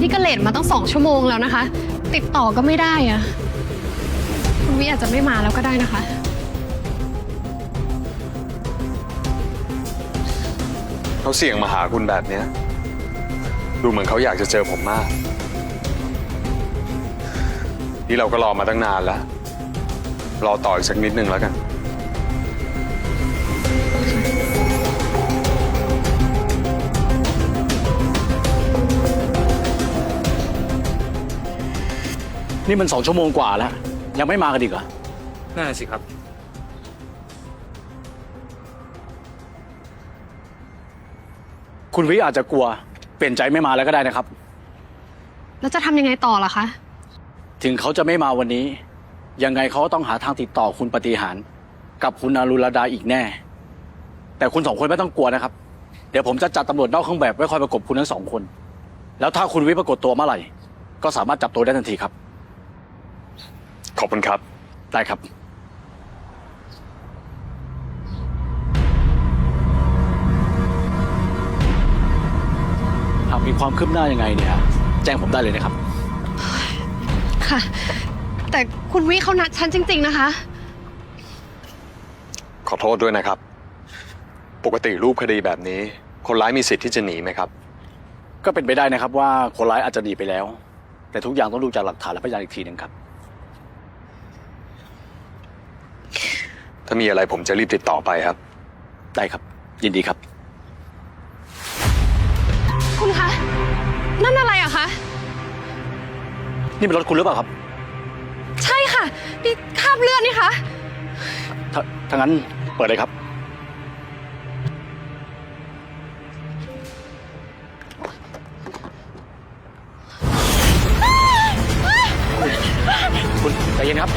นี่ก็เลทมาตั้งสองชั่วโมงแล้วนะคะ ติดต่อก็ไม่ได้อะคุณวิอาจจะไม่มาแล้วก็ได้นะคะ เขาเสี่ยงมาหาคุณแบบเนี้ย ดูเหมือนเขาอยากจะเจอผมมาก นี่เราก็รอมาตั้งนานแล้ว รอต่ออีกสักนิดนึงแล้วกันนี่มันสองชั่วโมงกว่าแล้ว ยังไม่มากันอีกเหรอนั่นนะสิครับ คุณวิอาจจะกลัวเปลี่ยนใจไม่มาแล้วก็ได้นะครับ แล้วจะทำยังไงต่อล่ะคะ ถึงเขาจะไม่มาวันนี้ ยังไงเขาก็ต้องหาทางติดต่อคุณปฏิหาร กับคุณอารุลดาอีกแน่ แต่คุณสองคนไม่ต้องกลัวนะครับ เดี๋ยวผมจะจัดตำรวจนอกเครื่องแบบไว้คอยประกบคุณทั้งสองคน แล้วถ้าคุณวิปรากฏตัวเมื่อไหร่ ก็สามารถจับตัวได้ทันทีครับ ขอบคุณครับ ได้ครับ มีความคืบหน้ายังไงเนี่ย แจ้งผมได้เลยนะครับ ค่ะ แต่คุณวิเขานัดฉันจริง ๆ นะคะ ขอโทษด้วยนะครับ ปกติรูปคดีแบบนี้ คนร้ายมีสิทธิ์ที่จะหนีไหมครับ ก็เป็นไปได้นะครับว่าคนร้ายอาจจะหนีไปแล้ว แต่ทุกอย่างต้องดูจากหลักฐานและพยานอีกทีหนึ่งครับ ถ้ามีอะไรผมจะรีบติดต่อไปครับ ได้ครับ ยินดีครับ นี่เป็นรถคุณหรือเปล่าครับใช่ค่ะ นี่คราบเลือดนี่คะ ถ้าถ้างั้นเปิดเลยครับ คุณใจเย็นครับ